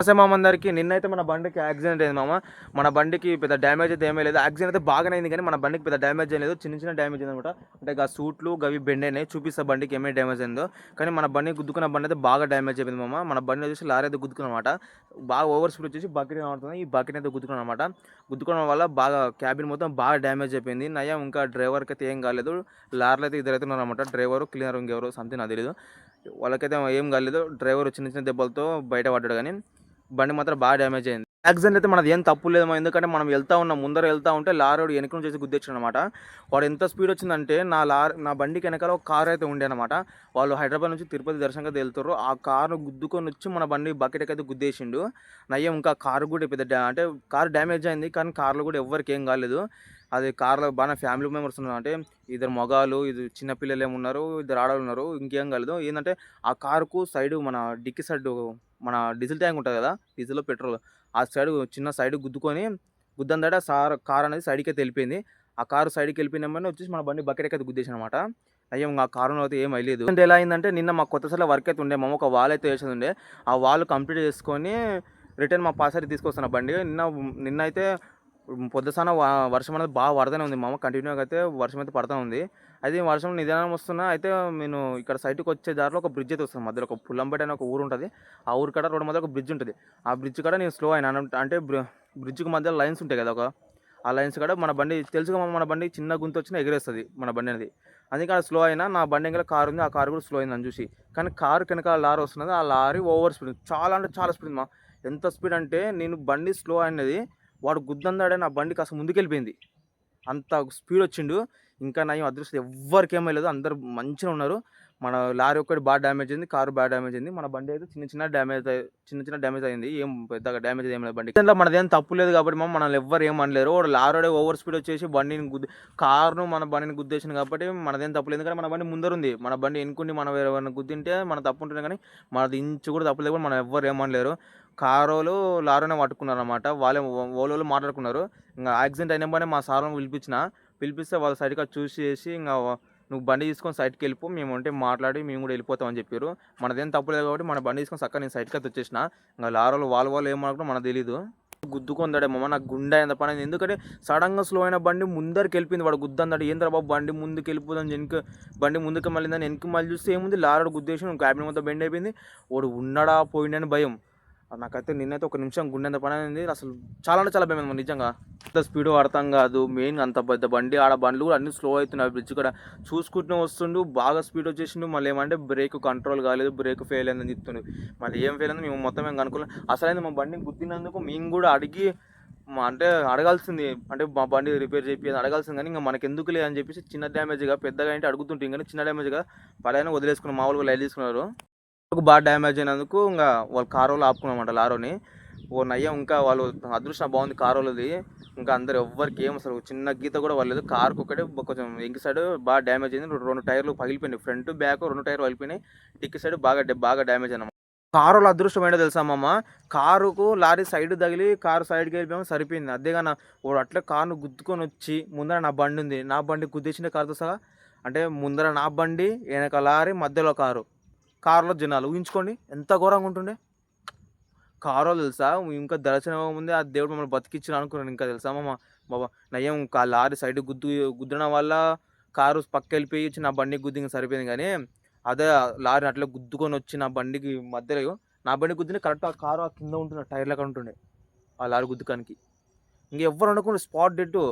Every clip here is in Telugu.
నమస్తే మామ అందరికి. నిన్నైతే మన బండికి యాక్సిడెంట్ అయింది మామ. మన బండికి పెద్ద డ్యామేజ్ అయితే ఏమీ లేదు. యాక్సిడెంట్ అయితే బాగానే అయింది కానీ మన బండికి పెద్ద డ్యామేజ్ లేదు. చిన్న చిన్న డ్యామేజ్ అయింది అనమాట అంటే ఆ సూట్లు గవి బెండ్ అయినాయి. చూపిస్తా బండికి ఏమీ డ్యామేజ్ అయిందో. కానీ మన బండి గుద్దుకున్న బండి అయితే బాగా డ్యామేజ్ అయిపోయింది మామ. మన బండి వచ్చేసి లారీ అయితే గుద్దుకున్నమాట బాగా ఓవర్ స్పీడ్ వచ్చేసి బకెట్ కనబడుతుంది ఈ బకెట్ అయితే గుద్దుకున్నాను అనమాట గుద్దుకోవడం వల్ల బాగా క్యాబిన్ మొత్తం బాగా డ్యామేజ్ అయిపోయింది. నయం ఇంకా డ్రైవర్కి అయితే ఏం కాలేదు. లారీలు అయితే ఇద్దరు అయితే ఉన్నారన్నమాట డ్రైవరు క్లీనర్ ఇంకెవరు సంథింగ్ నాకు తెలియదు వాళ్ళకైతే ఏం కాలేదు. డ్రైవర్ చిన్న చిన్న దెబ్బలతో బయట పడ్డాడు కానీ బండి మాత్రం బాగా డ్యామేజ్ అయింది. యాక్సిడెంట్ అయితే మనది ఏం తప్పు లేదు ఎందుకంటే మనం వెళ్తా ఉన్నాం ముందర వెళ్తా ఉంటే లారీ వాడు వెనక నుంచి వచ్చి గుద్దేచ్చాడు అనమాట వాడు ఎంత స్పీడ్ వచ్చిందంటే నా లారీ నా బండికి వెనకాల ఒక కార్ అయితే ఉండే అనమాట వాళ్ళు హైదరాబాద్ నుంచి తిరుపతి దర్శనంగా వెళ్తారు ఆ కారు గుద్దుకొని వచ్చి మన బండి బకెట్కి అయితే గుద్దేసిండు. నయ్యం ఇంకా కారు కూడా పెద్ద అంటే కారు డ్యామేజ్ అయింది కానీ కార్లో కూడా ఎవరికి ఏం కాలేదు. అది కార్లో బాగా ఫ్యామిలీ మెంబర్స్ ఉన్నారు అంటే ఇద్దరు మగాలు ఇది చిన్నపిల్లలు ఏమి ఉన్నారు ఇద్దరు ఆడవాళ్ళు ఉన్నారు ఇంకేం కాలేదు. ఏంటంటే ఆ కారుకు సైడ్ మన డిక్కి సైడ్ మన డీజిల్ ట్యాంక్ ఉంటుంది కదా డీజిల్ పెట్రోల్. ఆ సైడ్ చిన్న సైడ్ గుద్దుకొని గుద్దందట సార్ కార్ అనేది సైడ్కి తెలిపింది వెళ్ళిపోయింది ఆ కారు సైడ్కి వెళ్ళిపోయినామని వచ్చేసి మన బండి బకెట్ అయితే గుద్దేసి అనమాట అయ్యో ఆ కారులో అయితే ఏం అయ్యలేదు. అంటే ఎలా అయిందంటే నిన్న మా కొత్త సైడ్ వర్క్ అయితే ఉండే మా ఒక వాల్ అయితే వేసేది ఉండే ఆ వాల్ కంప్లీట్ చేసుకొని రిటర్న్ మా పాసరి తీసుకొస్తాను బండి. నిన్న నిన్న అయితే పొద్దుసాన వర్షం అనేది బాగా పడతానే ఉంది మామ కంటిన్యూగా అయితే వర్షం అయితే పడతా ఉంది. అయితే వర్షం నిదానం వస్తున్నా అయితే నేను ఇక్కడ సైట్కి వచ్చే దారిలో ఒక బ్రిడ్జ్ అయితే వస్తుంది. మధ్యలో ఒక పుల్లంపేట అనే ఒక ఊరు ఉంటుంది. ఆ ఊరు కాడ రోడ్డు మధ్య ఒక బ్రిడ్జ్ ఉంటుంది. ఆ బ్రిడ్జ్ కాడ నేను స్లో అయినా. అంటే బ్రిడ్జ్కి మధ్య లైన్స్ ఉంటాయి కదా ఒక. ఆ లైన్స్ కాడ మన బండి తెలుసుగా మన బండి చిన్న గుంత వచ్చినా ఎగిరేస్తుంది మన బండి అనేది. అందుకే అక్కడ స్లో అయినా నా బండి ఇంకా కారు ఉంది. ఆ కారు కూడా స్లో అయింది అని చూసి. కానీ కారు కనుక లారీ వస్తున్నది. ఆ లారీ ఓవర్ స్పీడ్ చాలా అంటే చాలా స్పీడ్ మా. ఎంత స్పీడ్ అంటే నేను బండి స్లో అయినది వాడు గుద్దందాడే నా బండి కాస్త ముందుకెళ్ళిపోయింది. అంత స్పీడ్ వచ్చిండు. ఇంకా నయం అదృష్టం ఎవ్వరికి లేదు. అందరు మంచిగా ఉన్నారు. మన లారీ ఒక్కటి బాగా డ్యామేజ్ అయింది. కారు బాగా డ్యామేజ్ అయింది. మన బండి అయితే చిన్న చిన్న డ్యామేజ్ చిన్న చిన్న డ్యామేజ్ అయింది. ఏం పెద్దగా డ్యామేజ్ ఏం లేదు బండి దాంట్లో మనదేం తప్పు లేదు కాబట్టి మనం మనల్ని ఎవ్వరు ఏం అనలేరు. వాడు లారీ ఓవర్ స్పీడ్ వచ్చేసి బండిని గుద్ది కారును మన బండిని గుద్దేసింది కాబట్టి మనదేం తప్పు లేదు. కానీ మన బండి ముందర ఉంది. మన బండి ఎన్నుకుండి మనం ఎవరైనా గుద్దింటే మన తప్పు ఉంటుంది కానీ మనది ఇంచు కూడా తప్పు లేదు. కూడా మనం ఎవ్వరు ఏమనలేరు కారోలు లారోనే పట్టుకున్నారు అనమాట వాళ్ళే ఓలోళ్ళు మాట్లాడుకున్నారు. ఇంకా యాక్సిడెంట్ అయినప్పుడే మా సార్ని పిలిపించిన పిలిపిస్తే వాళ్ళ సైడ్కి చూసి చేసి ఇంకా నువ్వు బండి తీసుకొని సైడ్కి వెళ్ళిపో మేము ఉంటే మాట్లాడి మేము కూడా వెళ్ళిపోతామని చెప్పారు. మనదేం తప్పు లేదు కాబట్టి మన బండి తీసుకొని చక్కగా నేను సైడ్కి అయితే వచ్చేసిన. ఇంకా లారోలు వాళ్ళ వాళ్ళు ఏమనుకుంటే మనకు తెలియదు గుద్దుకుందాడే మమ్మ నాకు గుండె ఎంత పని ఎందుకంటే సడన్గా స్లో అయిన బండి ముందరికి వెళ్ళిపోయింది వాడు గుద్దందాడు. ఏంద్రా బాబు బండి ముందుకు వెళ్ళిపోదని వెనుక బండి ముందుకు మళ్ళీ వెనక్కి మళ్ళీ చూస్తే ఏముంది? లారడు గుద్దేసి క్యాబిన్ మొత్తం బెండ్ అయిపోయింది. వాడు ఉన్నాడా పోయిండని భయం. నాకైతే నిన్నైతే ఒక నిమిషం గుండెంత పని అయింది. అసలు చాలా అంటే చాలా భయం నిజంగా. అంత స్పీడ్ అర్థం కాదు మెయిన్ అంత పెద్ద బండి ఆడ బండ్లు కూడా అన్ని స్లో అవుతున్నాయి. బ్రిడ్జ్ కూడా చూసుకుంటూ వస్తుండు బాగా స్పీడ్ వచ్చేసిండు. మళ్ళీ ఏమంటే బ్రేక్ కంట్రోల్ కాలేదు బ్రేక్ ఫెయిల్ అయిందని చెప్తుండు. మళ్ళీ ఏం ఫెయిల్ అయింది మేము మొత్తం ఏం కనుక్కోలేదు అసలు మా బండిని గుద్దినందుకు మేము కూడా అడిగి మా అంటే అడగాల్సింది. అంటే మా బండి రిపేర్ చేపి అడగాల్సింది కానీ ఇంకా మనకి ఎందుకు అని చెప్పేసి చిన్న డ్యామేజ్గా పెద్దగా అంటే అడుగుతుంటే కానీ చిన్న డ్యామేజ్గా పలానా వదిలేసుకున్నాం. మామూలుగా లైట్ తీసుకున్నారు. ఒక బాగా డ్యామేజ్ అయినందుకు ఇంకా వాళ్ళు కారు వాళ్ళు ఆపుకున్నామంట లారోని. ఓ నయ్యం ఇంకా వాళ్ళు అదృష్టం బాగుంది కారోలది ఇంకా అందరు ఎవ్వరికి ఏం అసలు చిన్న గీత కూడా వాళ్ళలేదు కారుకు ఒకటే కొంచెం ఇంక సైడ్ బాగా డ్యామేజ్ అయింది. రెండు- రెండు టైర్లు పగిలిపోయినాయి. ఫ్రంట్ బ్యాక్ రెండు టైర్లు పగిలిపోయినాయి. టిక్కి సైడ్ బాగా బాగా డ్యామేజ్ అన్నమాట కారులో అదృష్టం ఏంటో తెలుసామమ్మ కారుకు లారీ సైడ్ తగిలి కారు సైడ్కి వెళ్ళిపోయాము సరిపోయింది. అదేగా వాడు అట్లా కారును గుద్దుకొని వచ్చి ముందర నా బండి ఉంది. నా బండి గుద్దేసిన కారుతో సహా అంటే ముందర నా బండి వెనక లారీ మధ్యలో కారు. కారులో జనాలు. ఊహించుకోండి ఎంత ఘోరంగా ఉంటుండే. కారో తెలుసా ఇంకా దర్శనం ముందే ఆ దేవుడు మమ్మల్ని బతికిచ్చిన అనుకున్నాను ఇంకా తెలుసా మా బాబా నయ్యం ఆ లారీ సైడ్ గుద్దు గుద్దడం వల్ల కారు పక్క వెళ్ళిపోయి వచ్చి నా బండికి గుద్ది ఇంకా సరిపోయింది కానీ అదే లారీ అట్లా గుద్దుకొని వచ్చి నా బండికి మధ్యలో నా బండి గుద్దిన కరెక్ట్ ఆ కారు ఆ కింద ఉంటుండే టైర్లు అక్కడ ఉంటుండే ఆ లారీ గుద్దుకానికి. ఇంక ఎవరు అనుకుంటే స్పాట్ డెట్టు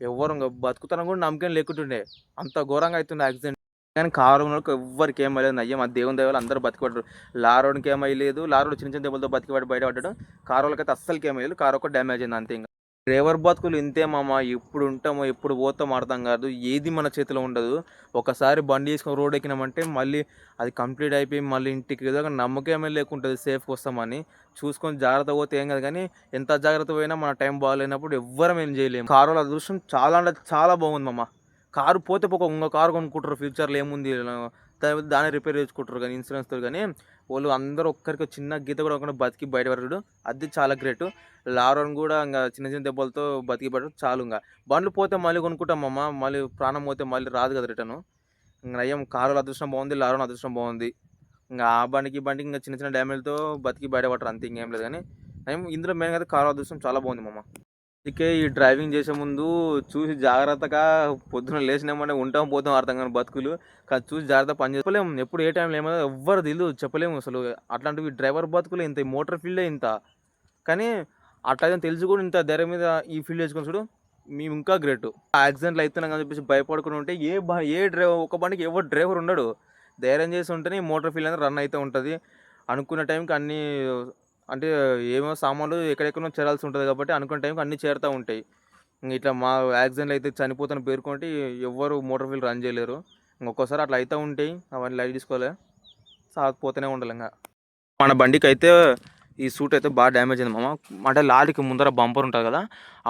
ఎవరు ఇంకా బతుకుతాను కూడా నమ్మకం లేకుంటుండే అంత ఘోరంగా అవుతుండే యాక్సిడెంట్. కానీ కారు ఎవ్వరికి ఏం అయ్యలేదు అయ్యా మా దేవుని దేవాలి అందరూ బతికిపడ్డారు. లారోడికి ఏమయ్యలేదు లారోడు చిన్న చిన్న దెబ్బలతో బతికిపడి బయటపడ్డాడు. కారు వాళ్ళకైతే అస్సలకి ఏమయ్యలేదు కారు ఒక డ్యామేజ్ అయింది అంతే ఇంకా. డ్రైవర్ బతుకులు ఇంతే మామ. ఎప్పుడు ఉంటామో ఎప్పుడు పోతాం అర్థం కాదు. ఏది మన చేతిలో ఉండదు. ఒకసారి బండి వేసుకొని రోడ్ ఎక్కినామంటే మళ్ళీ అది కంప్లీట్ అయిపోయి మళ్ళీ ఇంటికి ఏదో నమ్మకమే లేకుంటుంది సేఫ్గా వస్తామని చూసుకొని జాగ్రత్త పోతే ఏం కాదు కానీ ఎంత జాగ్రత్త పోయినా మన టైం బాగాలేనప్పుడు ఎవ్వరం ఏం చేయలేము కారు అదృష్టం చాలా అంటే చాలా బాగుంది మామ. కారు పోతే పోక ఇంకో కారు కొనుక్కుంటారు ఫ్యూచర్లో ఏముంది? దాన్ని రిపేర్ చేసుకుంటారు కానీ ఇన్సూరెన్స్తో కానీ. వాళ్ళు అందరూ ఒక్కరికి చిన్న గీత కూడా ఒకటి బతికి బయటపడడు అది చాలా గ్రేట్. లారోన్ కూడా ఇంకా చిన్న చిన్న దెబ్బలతో బతికి పడడం చాలు ఇంకా. బండ్లు పోతే మళ్ళీ కొనుక్కుంటాం అమ్మ. మళ్ళీ ప్రాణం పోతే మళ్ళీ రాదు కదా రిటర్న్. ఇంకా నయ్యం కారు అదృష్టం బాగుంది లారోన్ అదృష్టం బాగుంది. ఇంకా ఆ బండికి బండికి ఇంకా చిన్న చిన్న డ్యామేజ్తో బతికి బయటపడరు అంతే ఇంకేం లేదు కానీ. ఇందులో మెయిన్ అయితే కారు అదృష్టం చాలా బాగుంది మమ్మ అందుకే ఈ డ్రైవింగ్ చేసే ముందు చూసి జాగ్రత్తగా పొద్దున లేచినామంటే ఉంటాం పోతాం అర్థం కానీ బతుకులు. కానీ చూసి జాగ్రత్త పని చేసుకోలేము ఎప్పుడు ఏ టైంలో ఏమో ఎవ్వరు తెలియదు చెప్పలేము అసలు. అట్లాంటివి డ్రైవర్ బతుకులు ఇంత మోటార్ ఫీల్డే ఇంత. కానీ అట్లా తెలిసి కూడా ఇంత ధైర్యం మీద ఈ ఫీల్డ్ వేసుకొని చూడు మేము ఇంకా గ్రేట్. యాక్సిడెంట్లు అవుతున్నాం అని చెప్పేసి భయపడుకుని ఉంటే ఏ బ- ఏ డ్రైవర్ ఒక బండికి ఎవరు డ్రైవర్ ఉండడు. ధైర్యం చేసి ఉంటేనే మోటార్ ఫీల్డ్ అనేది రన్ అయితే ఉంటుంది. అనుకున్న టైంకి అన్నీ అంటే ఏమో సామాన్లు ఎక్కడెక్కడో చేరాల్సి ఉంటుంది కాబట్టి అనుకున్న టైంకి అన్నీ చేరుతూ ఉంటాయి. ఇంక ఇట్లా మా యాక్సిడెంట్లు అయితే చనిపోతాను పేర్కొంటే ఎవ్వరు మోటార్ వీల్ రన్ చేయలేరు. ఇంకొకసారి అట్లా అయితే ఉంటాయి. అవన్నీ లైట్ తీసుకోలే సాగిపోతూనే ఉండాలి ఇంకా. మన బండికి అయితే ఈ సూట్ అయితే బాగా డ్యామేజ్ అయింది మామ. అంటే లారీకి ముందర బంపర్ ఉంటుంది కదా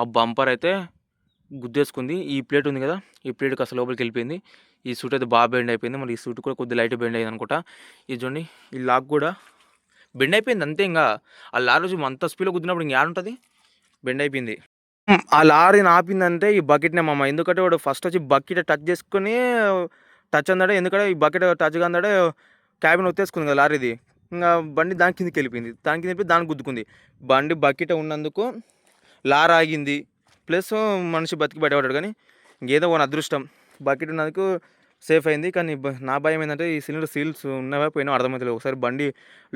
ఆ బంపర్ అయితే గుద్దేసుకుంది. ఈ ప్లేట్ ఉంది కదా ఈ ప్లేట్కి అసలు లోపలికి వెళ్ళిపోయింది. ఈ సూట్ అయితే బాగా బెండ్ అయిపోయింది. మరి ఈ సూట్ కూడా కొద్ది లైట్ బెండ్ అయింది అనుకుంటా. ఇది చూడండి ఈ లాక్ కూడా బెండ్ అయిపోయింది అంతే ఇంకా ఆ లారీ వచ్చి అంత స్పీడ్లో గుద్దినప్పుడు ఇంకా ఉంటుంది బెండ్ అయిపోయింది ఆ లారీని ఆపిందంటే ఈ బకెట్నే మామ. ఎందుకంటే వాడు ఫస్ట్ వచ్చి బకెట్ టచ్ చేసుకుని టచ్ అందాడే ఎందుకంటే ఈ బకెట్ టచ్ అందాడే క్యాబిన్ ఒత్తేసుకుంది కదా లారీది. ఇంకా బండి దాని కిందకి వెళ్ళిపోయింది. దాని కింద వెళ్ళిపోయి దానికి గుద్దుకుంది. బండి బకెట్ ఉన్నందుకు లారీ ఆగింది. ప్లస్ మనిషి బతికి బయటపడ్డాడు కానీ ఇంకేదో ఒక అదృష్టం. బకెట్ ఉన్నందుకు సేఫ్ అయింది. కానీ నా భయం ఏంటంటే ఈ సిలిండర్ సీల్స్ ఉన్నవా పోయినా అర్థమవుతుంది ఒకసారి బండి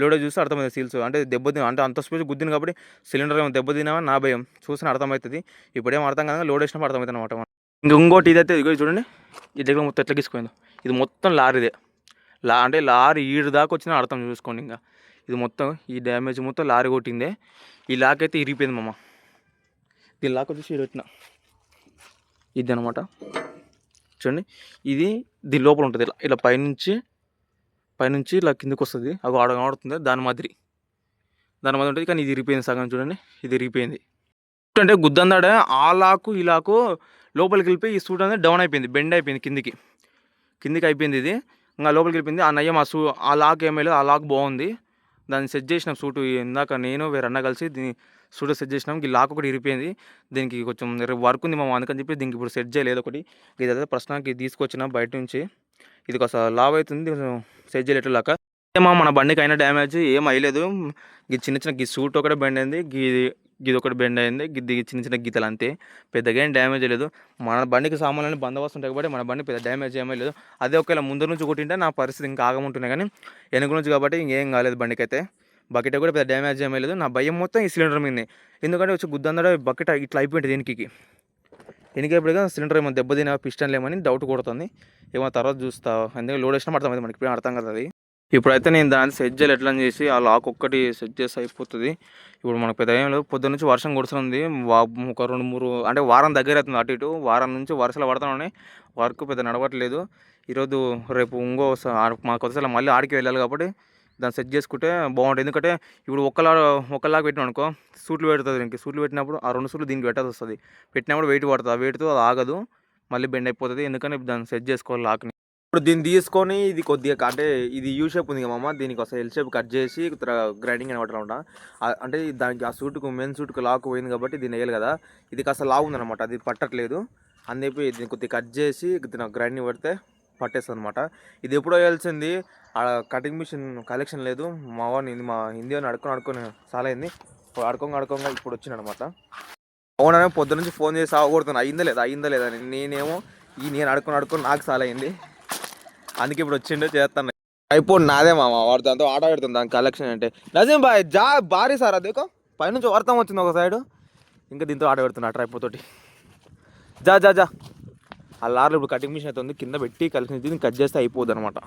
లోడే చూస్తే అర్థమవుతుంది సీల్స్. అంటే దెబ్బతిన అంటే అంత స్పీడ్ గుద్దింది కాబట్టి సిలిండర్ ఏమో దెబ్బతినావా నా భయం. చూసిన అర్థమవుతుంది ఇప్పుడేం అర్థం కాదు లోడ్ వేసినప్పుడు అర్థమవుతుంది అనమాట ఇంక ఇంకోటి ఇదైతే ఇదిగో చూడండి. ఈ దగ్గర మొత్తం ఎట్లా గీసుకుందో ఇది మొత్తం లారీదే. లా అంటే లారీ ఈడు దాకా వచ్చిన అర్థం చూసుకోండి ఇంకా. ఇది మొత్తం ఈ డ్యామేజ్ మొత్తం లారీ కొట్టిందే. ఈ లాక్ అయితే ఇరిగిపోయింది మామ. దీని లాక్ వచ్చేసి ఈడు ఇది అనమాట చూడండి. ఇది దీని లోపల ఉంటుంది. ఇలా ఇలా పైనుంచి పైనుంచి ఇలా కిందకి వస్తుంది అది ఆడ కనబడుతుంది. దాని మాదిరి. దాని మాదిరి ఉంటుంది. కానీ ఇది ఇరిగిపోయింది సగం చూడండి. ఇది ఇరిగిపోయింది. అంటే గుద్దందాడ ఆ లాకు లోపలికి వెళ్ళిపోయి ఈ సూట్ అనేది డౌన్ అయిపోయింది. బెండ్ అయిపోయింది కిందికి. కిందికి అయిపోయింది ఇది. ఇంకా లోపలికి వెళ్ళిపోయింది. ఆ నయ్యం ఆ సూ ఆ లాక్ ఏమీ ఆ లాక్ బాగుంది. దాన్ని సెట్ చేసిన సూటు. ఇందాక నేను వేరన్నా కలిసి దీన్ని సూట్ సెట్ చేసినాం. ఈ లాక్ ఒకటి ఇరిపోయింది దీనికి కొంచెం వర్క్ ఉంది మా అందుకని చెప్పి దీనికి ఇప్పుడు సెట్ చేయలేదు ఒకటి. ఇదైతే ప్రశ్నకి తీసుకొచ్చిన బయట నుంచి. ఇది కాస్త లావ్ అవుతుంది. కొంచెం సెట్ చేయలేదు లాక ఏమో మన బండికి అయిన డ్యామేజ్. ఏం అయ్యలేదు. ఈ చిన్న చిన్న గీ సూట్ ఒకటే బెండ్ అయింది. గీ ఇది ఒకటి బెండ్ అయింది. గిద్ది చిన్న చిన్న గీతలు అంతే. పెద్దగా ఏం డ్యామేజ్ లేదు మన బండికి సామాన్లు బందోబస్తు ఉంటాయి కాబట్టి మన బండి పెద్ద డ్యామేజ్ ఏమీ లేదు అదే ఒకవేళ ముందు నుంచి కొట్టింటే నా పరిస్థితి ఇంకా ఆగముంటున్నాయి కానీ వెనుక నుంచి కాబట్టి ఇంకేం కాలేదు బండికి అయితే బకెట్ కూడా పెద్ద డ్యామేజ్ ఏమీ లేదు. నా భయం మొత్తం ఈ సిలిండర్ మీదనే. ఎందుకంటే వచ్చి గుద్దందడ బకెట్ ఇట్లా అయిపోయింది దీనికి ఎనికేపటిగా సిలిండర్ ఏమో దెబ్బతిన పిస్టన్ లేమని డౌట్ కొడుతుంది. ఏమో తర్వాత చూస్తా. అందుకే లోడ్ వేసినా అర్థమైంది మనకి ఇప్పుడు అర్థం కదా అది. ఇప్పుడైతే నేను దాన్ని సెట్ చేయాలి ఎట్లా అని చేసి ఆ లాక్ ఒక్కటి సెట్ చేసి అయిపోతుంది. ఇప్పుడు మనకు పెద్ద ఏం లేదు పొద్దున్న నుంచి వర్షం కుడుతుంది ఒక రెండు మూడు అంటే వారం దగ్గర అవుతుంది అటు ఇటు. వారం నుంచి వరుసలు పడుతున్నాయి వర్క్ పెద్ద నడవట్లేదు. ఈరోజు రేపు ఇంకో మా ఆ- మాకు మళ్ళీ ఆడికి వెళ్ళాలి కాబట్టి దాన్ని సెట్ చేసుకుంటే బాగుంటుంది. ఎందుకంటే ఇప్పుడు ఒకలా ఒకలాగా పెట్టినాం అనుకో సూట్లు పెడుతుంది దీనికి. సూట్లు పెట్టినప్పుడు ఆ రెండు సూట్లు దీనికి పెట్టాల్సి వస్తుంది. పెట్టినప్పుడు వెయిట్ పడుతుంది. ఆ వెయిట్తో అది ఆగదు. మళ్ళీ బెండ్ అయిపోతుంది. ఎందుకంటే దాన్ని సెట్ చేసుకోవాలి లాక్ని ఇప్పుడు దీన్ని తీసుకొని ఇది కొద్దిగా అంటే ఇది యూ షేప్ ఉంది మామ. దీనికి ఒకసారి ఎల్ షేప్ కట్ చేసి గ్రైండింగ్ అనమాట అనమాట అంటే దానికి ఆ సూట్కు మెయిన్ సూట్కు లాక్ పోయింది కాబట్టి దీన్ని వేయాలి కదా. ఇది కాస్త లాగుందనమాట అది పట్టట్లేదు. అని చెప్పి దీన్ని కొద్దిగా కట్ చేసి దీని గ్రైండింగ్ పెడితే పట్టేస్తుంది అనమాట ఇది ఎప్పుడో వేయాల్సింది ఆ కటింగ్ మిషన్ కలెక్షన్ లేదు. మా వాడిని ఇది మా హిందీ అని అడుకొని అడుకొని సాలైంది. ఇప్పుడు అడుకోంగా అడుకోంగా ఇప్పుడు వచ్చింది అనమాట అవుననే పొద్దు నుంచి ఫోన్ చేసి ఆగకూడుతున్నా అయిందా లేదా? అయిందా లేదా? నేనేమో ఈ నేను అడుకొని అడుకొని నాకు సాలైంది. అందుకే ఇప్పుడు వచ్చిండే చేస్తాను. అయిపోయి నాదే మామ వాడు దాంతో ఆట పెడుతుంది దాని కలెక్షన్ అంటే. నజీం బాయ్ జా భారీ సార్ అదేకో పైనుంచి వర్తం వచ్చింది ఒక సైడు ఇంకా దీంతో ఆట పెడుతున్నా ట్రైపోతోటి జా జా జా. ఆ లారీలో ఇప్పుడు కటింగ్ మిషన్ అయితే ఉంది. కింద పెట్టి కలిసి దీన్ని కట్ చేస్తే అయిపోద్ది అనమాట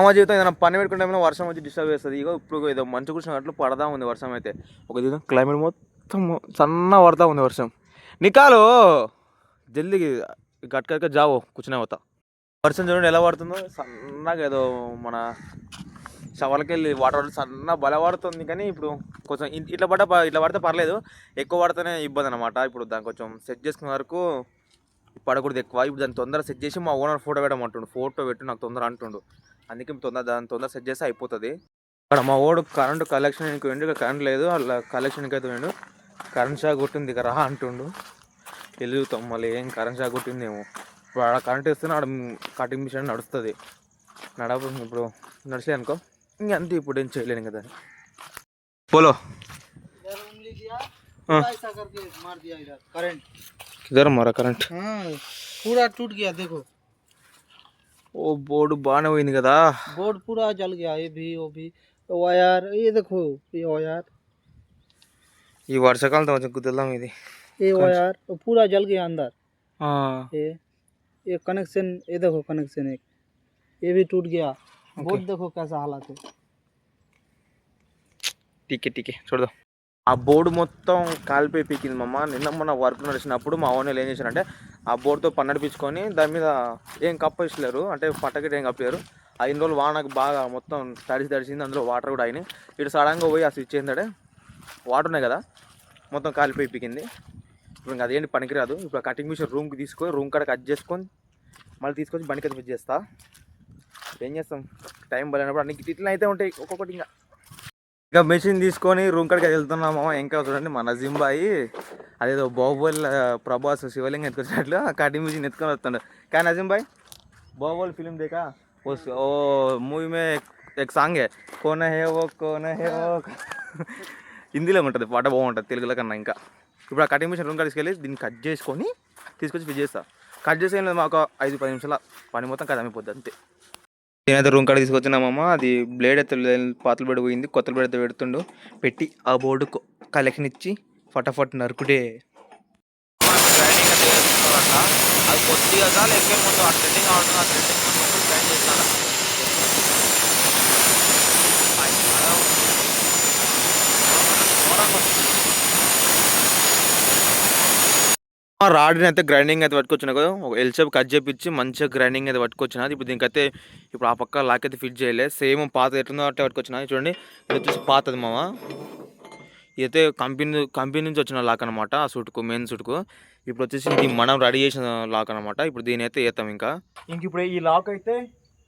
మా జీవితం ఏదైనా పని పెట్టుకునే టైంలో వర్షం వచ్చి డిస్టర్బ్ చేస్తుంది. ఇగో ఇప్పుడు ఏదో మంచు కూర్చున్నట్లు పడదా ఉంది వర్షం అయితే. ఒక జీవితం క్లైమేట్ మొత్తం సన్న పడతా ఉంది వర్షం. నికాలు జల్దీ గట్క జావో కూర్చునే పోతా. వర్షం చూడండి ఎలా పడుతుందో? సన్నగా ఏదో మన షవర్కి వెళ్ళి వాటర్ సన్న బల పడుతుంది కానీ ఇప్పుడు కొంచెం ఇట్లా పడ్డ ప- ఇట్లా పడితే పర్లేదు. ఎక్కువ పడితేనే ఇబ్బంది అనమాట ఇప్పుడు దాన్ని కొంచెం సెట్ చేసుకునే వరకు పడకూడదు ఎక్కువ. ఇప్పుడు దాన్ని తొందర సెట్ చేసి మా ఓనర్ ఫోటో పెట్టమంటుండు అంటుండు. ఫోటో పెట్టు నాకు తొందర అంటుండు. అందుకే తొందర దాని తొందర సెట్ చేస్తే అయిపోతుంది. ఇక్కడ మా ఓడు కరెంటు కలెక్షన్ ఇంక వెండు కరెంట్ లేదు. అలా కలెక్షన్కి అయితే వెండు కరెంట్ షాక్ కొట్టింది. రా అంటుండు. తెలియదు మళ్ళీ ఏం కరెంట్ షాక్ కొట్టిందేమో. ఇప్పుడు ఆడ కరెంట్ వేస్తేనే ఆడ కటింగ్ మిషన్ నడుస్తుంది. నడప ఇప్పుడు నడిచలే అనుకో. ఇంక అంతే ఇప్పుడు ఏం చేయలేను కదా పోలో. కరెంట్ गर्म हो रहा करंट हाँ, पूरा टूट गया देखो। ओ बोर्ड बाने हुई नहीं कदा बोर्ड पूरा जल गया ये भी वो भी। वो यार ये देखो ये वो यार ये वर्षा काल तो मुझे कुदला में थी। ये वो यार वायर पूरा जल गया अंदर। हाँ। ये ये कनेक्शन ये देखो कनेक्शन एक। ये भी टूट गया। बोर्ड देखो कैसा हालत है। ठीक है ठीक है छोड़ दो। ఆ బోర్డు మొత్తం కాలిపోయి పీకింది మమ్మ నిన్న మొన్న వర్క్ నడిచినప్పుడు మా ఓనర్లు ఏం చేశారంటే ఆ బోర్డుతో పని నడిపించుకొని దాని మీద ఏం కప్పేసలేరు. అంటే పట్టగిట ఏం కప్పారు ఐదు రోజులు వానకు బాగా మొత్తం తడిసి తడిసింది. అందులో వాటర్ కూడా అయినాయి. ఇటు సడన్గా పోయి ఆ స్విచ్ ఏంటంటే వాటర్ ఉన్నాయి కదా మొత్తం కాలిపోయి పీకింది. ఇప్పుడు ఇంకా అదేంటి పనికిరాదు. ఇప్పుడు ఆ కటింగ్ మిషన్ రూమ్కి తీసుకొని రూమ్ కాడ కట్ చేసుకొని మళ్ళీ తీసుకొచ్చి బండికి ఫిట్ చేస్తా. ఏం చేస్తాం? టైం బలినప్పుడు అన్ని ఇట్లా అయితే ఉంటాయి. ఒక్కొక్కటి ఇంకా. ఇంకా మెషిన్ తీసుకొని రూమ్ కాడికి వెళ్తున్నాము. ఇంకా చూడండి మన జింబాయి అదేదో బాహుబలి ప్రభాస్ శివలింగం ఎత్తుకొచ్చినట్లు కటింగ్ మిషన్ ఎత్తుకొని వస్తుండే. కానీ అజింబాయ్ బాహుబలి ఫిలిం దేకా ఓ ఓ మూవీ మే ఎక్ సాంగ్ है కోన హే ఓ కోన హే ఓ హిందీలో ఉంటుంది పాట బాగుంటుంది తెలుగులో కన్నా ఇంకా. ఇప్పుడు ఆ కటింగ్ మిషన్ రూమ్ కాడ తీసుకెళ్ళి దీన్ని కట్ చేసుకొని తీసుకొచ్చి ఫిట్ చేస్తా. కట్ చేసే మాకు ఐదు పది నిమిషాల పని మొత్తం కథ అయిపోద్ది అంతే. నేనైతే రూమ్ కాడ తీసుకొచ్చినామమ్మ అది బ్లేడ్ అయితే పాతలు పడిపోయింది కొత్తలు పోయింది కొత్త బ్లేడ్ అయితే పెడుతుండు పెట్టి ఆ బోర్డు కలెక్షన్ ఇచ్చి ఫటాఫట్ నరుకుడే అది కొద్దిగా లేకపోతే ముందు ఆ ఆడుతుంది ఆ గ్రైండ్ చేస్తాను రాడ్ని అయితే గ్రైండింగ్ అయితే పట్టుకొచ్చిన కదా. ఒక ఎల్ షేప్ కట్ చేపించి మంచిగా గ్రైండింగ్ అయితే పట్టుకొచ్చిన. ఇప్పుడు దీనికైతే ఇప్పుడు ఆ పక్క లాక్ అయితే ఫిట్ చేయలే. సేమ్ పాత ఎట్లుందో అట్టే పట్టుకొచ్చిన. చూడండి. ఇది వచ్చేసి పాతది మామ. ఇదైతే కంపెనీ కంపెనీ నుంచి వచ్చిన లాక్ అనమాట ఆ సూట్కు మెయిన్ సూట్కు ఇప్పుడు వచ్చేసి ఇది మనం రెడీ చేసిన లాక్ అనమాట ఇప్పుడు దీని అయితే వేస్తాం ఇంకా. ఇంక ఇప్పుడు ఈ లాక్ అయితే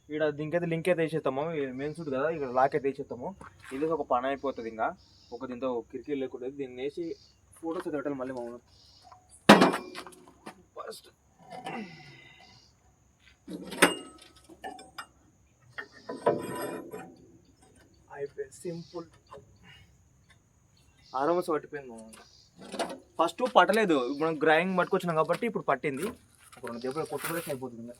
ఇక్కడ దీనికైతే లింక్ అయితే వేసేస్తాము. మెయిన్ సూట్ కదా ఇక్కడ లాక్ అయితే వేసేస్తాము. ఇది ఒక పని అయిపోతుంది ఇంకా. ఒక దీంతో కిరికీ లేకుండా దీన్ని వేసి ఫోటోస్ అయితే పెట్టాలి మళ్ళీ మామూలు ఫస్ట్ అయిపోయింది సింపుల్ ఆరామస్ పట్టిపోయింది ఫస్ట్ పట్టలేదు. ఇప్పుడు మనం గ్రైండ్ పట్టుకొచ్చినాం కాబట్టి ఇప్పుడు పట్టింది. ఇప్పుడు రెండు దెబ్బలు కొట్టుకోలేక అయిపోతుంది ఇంకా.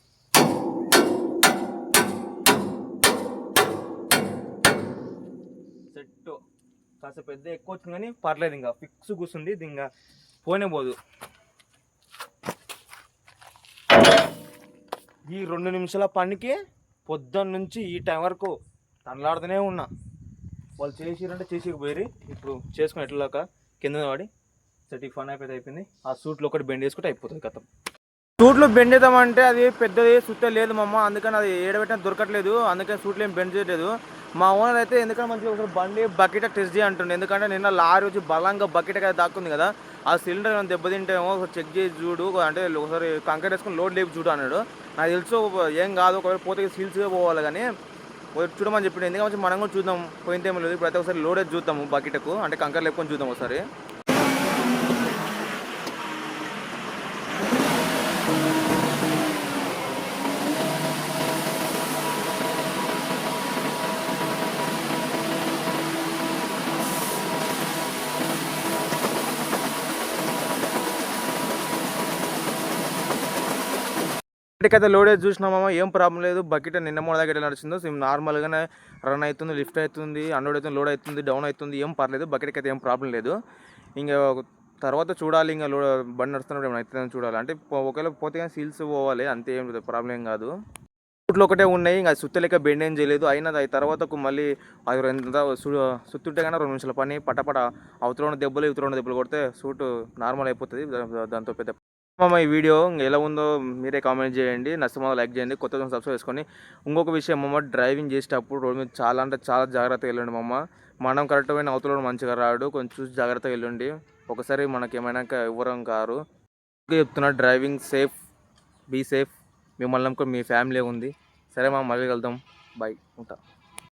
సెట్ కాస్త పెద్ద ఎక్కువ వచ్చింది కానీ పర్లేదు ఇంకా. ఫిక్స్ కూర్చుంది ఇది ఇంకా పోనే పోదు. ఈ రెండు నిమిషాల పనికి పొద్దున్న నుంచి ఈ టైం వరకు తనలాడుతూనే ఉన్నా. వాళ్ళు చేసిరంటే చేసిపోయి ఇప్పుడు చేసుకుని ఎట్లాక కింద పడి సెట్ ఫన్ అయిపోతే అయిపోయింది. ఆ సూట్లో ఒకటి బెండ్ చేసుకుంటే అయిపోతుంది కథం. సూట్లో బెండ్ చేద్దామంటే అది పెద్దది సుట్టే లేదు మమ్మ అందుకని అది ఏడబెట్టిన దొరకట్లేదు. అందుకని సూట్లో ఏం బెండ్ చేయలేదు మా ఓనర్ అయితే ఎందుకంటే మంచిగా ఒకసారి బండి బకెట్ టెస్ట్ చేయంటుండే ఎందుకంటే నిన్న లారీ వచ్చి బలంగా బకెట్ కదా దాక్కుంది కదా ఆ సిలిండర్ ఏమైనా దెబ్బతింటేమో ఒకసారి చెక్ చేసి చూడు అంటే ఒకసారి కంకర్ వేసుకుని లోడ్ లేపి చూడు అన్నాడు. నాకు తెలుసు ఏం కాదు ఒకవేళ పోతే సీల్స్గా పోవాలి కానీ ఒకటి చూడమని చెప్పిండు. ఎందుకంటే మనం కూడా చూద్దాం పోయింది ఏమో లేదు ఇప్పుడు అయితే ఒకసారి లోడ్ చూద్దాము బకెట్కు అంటే కంకర లేపుకొని చూద్దాం ఒకసారి. అయితే లోడేజ్ చూసినామా ఏం ప్రాబ్లం లేదు. బకెట్ నిన్న మూడు దగ్గర నడిచిందో సేమ్ నార్మల్గానే రన్ అవుతుంది లిఫ్ట్ అవుతుంది అన్లోడ్ అవుతుంది లోడ్ అవుతుంది డౌన్ అవుతుంది ఏం పర్లేదు బకెట్కి అయితే ఏం ప్రాబ్లం లేదు. ఇంకా తర్వాత చూడాలి ఇంకా లోడ్ బండి నడుస్తున్నప్పుడు ఏమైనా అవుతుందని చూడాలి. అంటే ఒకవేళ పోతే కానీ సీల్స్ పోవాలి అంతే ఏం ప్రాబ్లం ఏం కాదు. సూట్లు ఒకటే ఉన్నాయి ఇంకా సుత్తలేక బెండ్ ఏం చేయలేదు. అయినా అది తర్వాత మళ్ళీ అది ఎంత సుత్తుంటే కానీ రెండు నిమిషాల పని పటపట అవతల ఉన్న దెబ్బలు ఇవతల ఉన్న దెబ్బలు కొడితే సూట్ నార్మల్ అయిపోతుంది. దాంతో పెద్ద మా ఈ వీడియో ఎలా ఉందో మీరే కామెంట్ చేయండి. నష్టమో లైక్ చేయండి. కొత్త సబ్స్క్రైబ్ చేసుకొని. ఇంకొక విషయం మమ్మ డ్రైవింగ్ చేసేటప్పుడు రోడ్ మీద చాలా అంటే చాలా జాగ్రత్తగా వెళ్ళండి మమ్మ మనం కరెక్ట్ పోయిన అవతల మంచిగా రాడు. కొంచెం చూసి జాగ్రత్తగా వెళ్ళండి. ఒకసారి మనకి ఏమైనా ఇవ్వరం కారు. చెప్తున్నా డ్రైవింగ్ సేఫ్ బీ సేఫ్ మిమ్మల్ని నమ్ముకొని మీ ఫ్యామిలీ ఉంది. సరే మా మళ్ళీ వెళ్దాం బాయ్ ఉంటా.